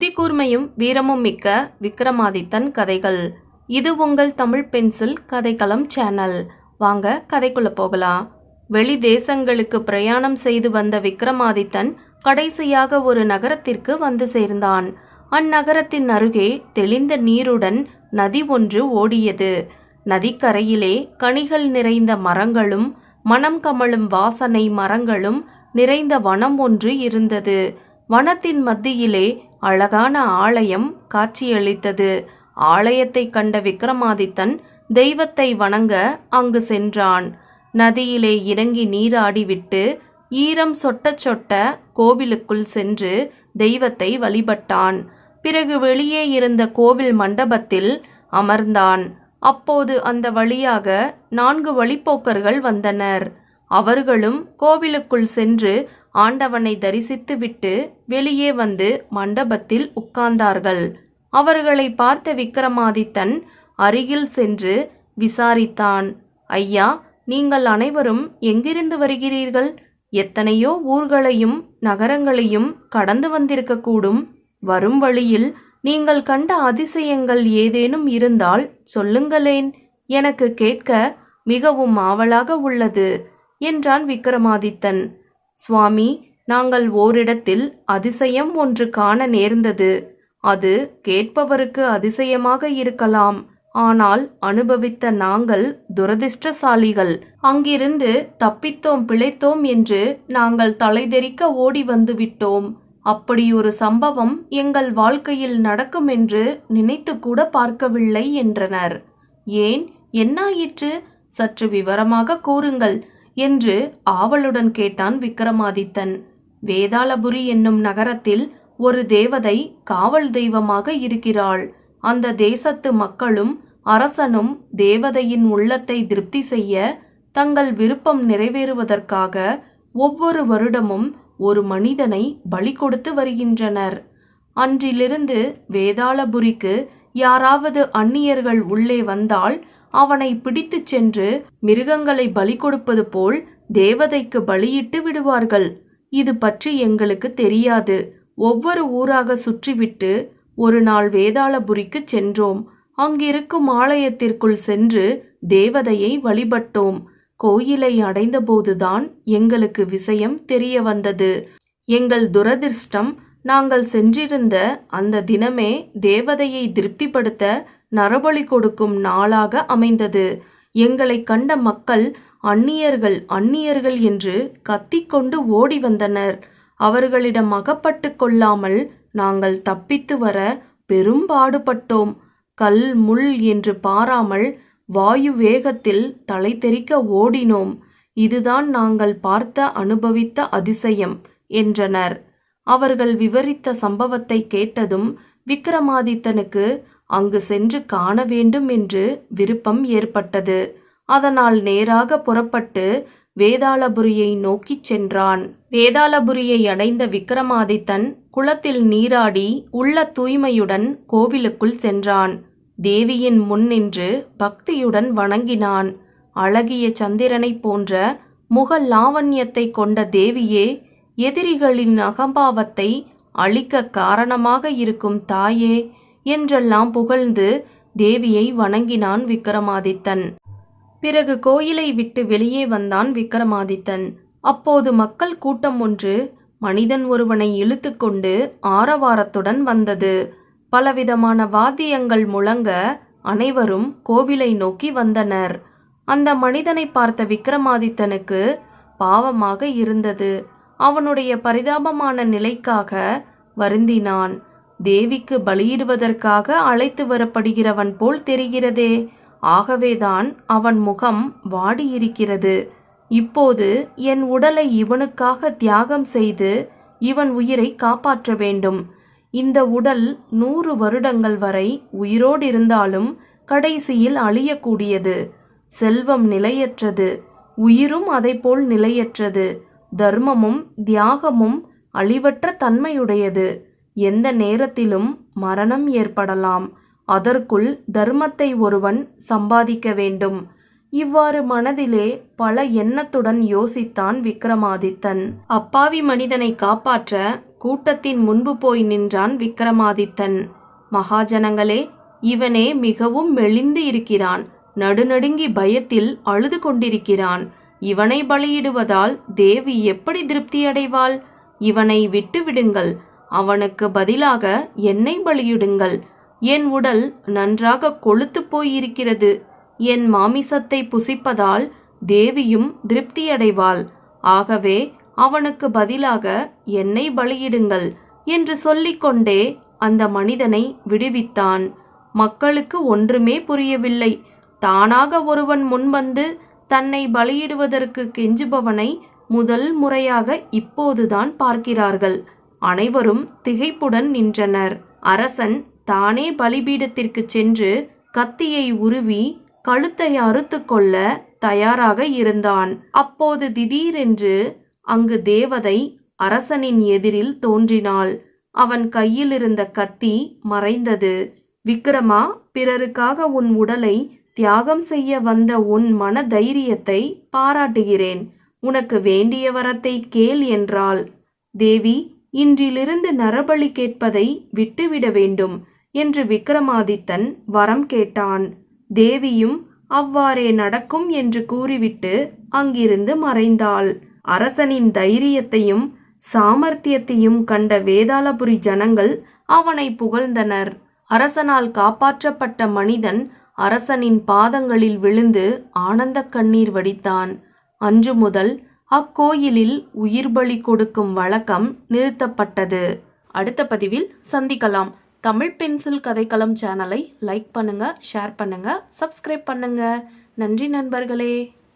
புத்திக்கூர்மையும் வீரமும் மிக்க விக்ரமாதித்தன் கதைகள். இது உங்கள் தமிழ் பென்சில் கதைக்களம் சேனல். வாங்க கதைக்குள்ள போகலாம். வெளி தேசங்களுக்கு பிரயாணம் செய்து வந்த விக்ரமாதித்தன் கடைசியாக ஒரு நகரத்திற்கு வந்து சேர்ந்தான். அந்நகரத்தின் அருகே தெளிந்த நீருடன் நதி ஒன்று ஓடியது. நதிக்கரையிலே கனிகள் நிறைந்த மரங்களும் மனம் கமழும் வாசனை மரங்களும் நிறைந்த வனம் ஒன்று இருந்தது. வனத்தின் மத்தியிலே அழகான ஆலயம் காட்சியளித்தது. ஆலயத்தை கண்ட விக்ரமாதித்தன் தெய்வத்தை வணங்க அங்கு சென்றான். நதியிலே இறங்கி நீராடிவிட்டு ஈரம் சொட்ட சொட்ட கோவிலுக்குள் சென்று தெய்வத்தை வழிபட்டான். பிறகு வெளியே இருந்த கோவில் மண்டபத்தில் அமர்ந்தான். அப்போது அந்த வழியாக நான்கு வழிப்போக்கர்கள் வந்தனர். அவர்களும் கோவிலுக்குள் சென்று ஆண்டவனை தரிசித்துவிட்டு வெளியே வந்து மண்டபத்தில் உட்கார்ந்தார்கள். அவர்களை பார்த்த விக்ரமாதித்தன் அருகில் சென்று விசாரித்தான் ஐயா நீங்கள் அனைவரும் எங்கிருந்து வருகிறீர்கள்? எத்தனையோ ஊர்களையும் நகரங்களையும் கடந்து வந்திருக்கக்கூடும். வரும் வழியில் நீங்கள் கண்ட அதிசயங்கள் ஏதேனும் இருந்தால் சொல்லுங்களேன். எனக்கு கேட்க மிகவும் ஆவலாக உள்ளது என்றான் விக்ரமாதித்தன் சுவாமி நாங்கள் ஓரிடத்தில் அதிசயம் ஒன்று காண நேர்ந்தது. அது கேட்பவருக்கு அதிசயமாக இருக்கலாம். ஆனால் அனுபவித்த நாங்கள் துரதிர்ஷ்டசாலிகள். அங்கிருந்து தப்பித்தோம் பிழைத்தோம் என்று நாங்கள் தலைதெறிக்க ஓடி வந்துவிட்டோம் அப்படியொரு அப்படி ஒரு சம்பவம் எங்கள் வாழ்க்கையில் நடக்கும் என்று நினைத்து கூட பார்க்கவில்லை என்றனர். ஏன்? என்னாயிற்று? சற்று விவரமாக கூறுங்கள். என்று ஆவலுடன் கேட்டான் விக்ரமாதித்தன் வேதாளபுரி என்னும் நகரத்தில் ஒரு தேவதை காவல் தெய்வமாக இருக்கிறாள். அந்த தேசத்து மக்களும் அரசனும் தேவதையின் உள்ளத்தை திருப்தி செய்ய தங்கள் விருப்பம் நிறைவேறுவதற்காக ஒவ்வொரு வருடமும் ஒரு மனிதனை பலி கொடுத்து வருகின்றனர். அன்றிலிருந்து வேதாளபுரிக்கு யாராவது அந்நியர்கள் உள்ளே வந்தால் அவனை பிடித்துச் சென்று மிருகங்களை பலி கொடுப்பது போல் தேவதைக்கு பலியிட்டு விடுவார்கள். இது பற்றி எங்களுக்கு தெரியாது. ஒவ்வொரு ஊராக சுற்றிவிட்டு ஒரு நாள் வேதாளபுரிக்கு சென்றோம். அங்கிருக்கும் ஆலயத்திற்குள் சென்று தேவதையை வழிபட்டோம். கோயிலை அடைந்தபோதுதான் எங்களுக்கு விஷயம் தெரிய வந்தது எங்கள் துரதிர்ஷ்டம் நாங்கள் சென்றிருந்த அந்த தினமே தேவதையை திருப்திப்படுத்த நரபலி கொடுக்கும் நாளாக அமைந்தது. எங்களை கண்ட மக்கள் அந்நியர்கள் அந்நியர்கள் என்று கத்திக்கொண்டு ஓடி வந்தனர். அவர்களிடம் அகப்பட்டு கொள்ளாமல் நாங்கள் தப்பித்து வர பெரும்பாடுபட்டோம் கல் முள் என்று பாராமல் வாயு வேகத்தில் தலை தெறிக்க ஓடினோம். இதுதான் நாங்கள் பார்த்த அனுபவித்த அதிசயம் என்றனர். அவர்கள் விவரித்த சம்பவத்தை கேட்டதும் விக்ரமாதித்தனுக்கு அங்கு சென்று காண வேண்டும் என்று விருப்பம் ஏற்பட்டது. அதனால் நேராக புறப்பட்டு வேதாளபுரியை நோக்கிச் சென்றான். வேதாளபுரியை அடைந்த விக்ரமாதித்தன் குளத்தில் நீராடி உள்ள தூய்மையுடன் கோவிலுக்குள் சென்றான். தேவியின் முன் நின்று பக்தியுடன் வணங்கினான். அழகிய சந்திரனைப் போன்ற முக லாவண்யத்தை கொண்ட தேவியே எதிரிகளின் அகம்பாவத்தை அழிக்க காரணமாக இருக்கும் தாயே என்றெல்லாம் புகழ்ந்து தேவியை வணங்கினான் விக்ரமாதித்தன் பிறகு கோயிலை விட்டு வெளியே வந்தான் விக்ரமாதித்தன் அப்போது மக்கள் கூட்டம் ஒன்று மனிதன் ஒருவனை இழுத்துக்கொண்டு ஆரவாரத்துடன் வந்தது. பலவிதமான வாத்தியங்கள் முழங்க அனைவரும் கோவிலை நோக்கி வந்தனர். அந்த மனிதனை பார்த்த விக்ரமாதித்தனுக்கு பாவமாக இருந்தது. அவனுடைய பரிதாபமான நிலைக்காக வருந்தினான். தேவிக்கு பலியிடுவதற்காக அழைத்து வரப்படுகிறவன் போல் தெரிகிறதே. ஆகவேதான் அவன் முகம் வாடியிருக்கிறது. இப்போது என் உடலை இவனுக்காக தியாகம் செய்து இவன் உயிரை காப்பாற்ற வேண்டும். இந்த உடல் நூறு வருடங்கள் வரை உயிரோடு இருந்தாலும் கடைசியில் அழியக்கூடியது. செல்வம் நிலையற்றது. உயிரும் அதைப்போல் நிலையற்றது. தர்மமும் தியாகமும் அழிவற்ற தன்மையுடையது. எந்த நேரத்திலும் மரணம் ஏற்படலாம். அதற்குள் தர்மத்தை ஒருவன் சம்பாதிக்க வேண்டும். இவ்வாறு மனதிலே பல எண்ணத்துடன் யோசித்தான் விக்ரமாதித்தன். அப்பாவி மனிதனை காப்பாற்ற கூட்டத்தின் முன்பு போய் நின்றான் விக்ரமாதித்தன். மகாஜனங்களே இவனே மிகவும் மெலிந்து இருக்கிறான். நடுநடுங்கி பயத்தில் அழுது கொண்டிருக்கிறான். இவனை பலியிடுவதால் தேவி எப்படி திருப்தியடைவாள்? இவனை விட்டு விடுங்கள் அவனுக்கு பதிலாக என்னை பலியிடுங்கள். என் உடல் நன்றாக கொழுத்து போயிருக்கிறது. என் மாமிசத்தை புசிப்பதால் தேவியும் திருப்தியடைவாள். ஆகவே அவனுக்கு பதிலாக என்னை பலியிடுங்கள் என்று சொல்லிக்கொண்டே அந்த மனிதனை விடுவித்தான். மக்களுக்கு ஒன்றுமே புரியவில்லை. தானாக ஒருவன் முன்வந்து தன்னை பலியிடுவதற்கு கெஞ்சுபவனை முதல் முறையாக இப்போதுதான் பார்க்கிறார்கள். அனைவரும் திகைப்புடன் நின்றனர். அரசன் தானே பலிபீடத்திற்கு சென்று கத்தியை உருவி கழுத்தை அறுத்து கொள்ள தயாராக இருந்தான். அப்போது திடீரென்று அங்கு தேவதை அரசனின் எதிரில் தோன்றினாள். அவன் கையில் இருந்த கத்தி மறைந்தது. விக்ரமா பிறருக்காக உன் உடலை தியாகம் செய்ய வந்த உன் மன தைரியத்தை பாராட்டுகிறேன். உனக்கு வேண்டிய வரத்தை கேள் என்றாள். தேவி இன்றிலிருந்து நரபலி கேட்பதை விட்டுவிட வேண்டும் என்று விக்ரமாதித்தன் வரம் கேட்டான். தேவியும் அவ்வாறே நடக்கும் என்று கூறிவிட்டு அங்கிருந்து மறைந்தாள். அரசனின் தைரியத்தையும் சாமர்த்தியத்தையும் கண்ட வேதாளபுரி ஜனங்கள் அவனை புகழ்ந்தனர். அரசனால் காப்பாற்றப்பட்ட மனிதன் அரசனின் பாதங்களில் விழுந்து ஆனந்த கண்ணீர் வடித்தான். அன்று முதல் அக்கோயிலில் உயிர் பலி கொடுக்கும் வழக்கம் நிறுத்தப்பட்டது. அடுத்த பதிவில் சந்திக்கலாம். தமிழ் பென்சில் கதைக்களம் சேனலை லைக் பண்ணுங்க ஷேர் பண்ணுங்க சப்ஸ்கிரைப் பண்ணுங்க. நன்றி நண்பர்களே.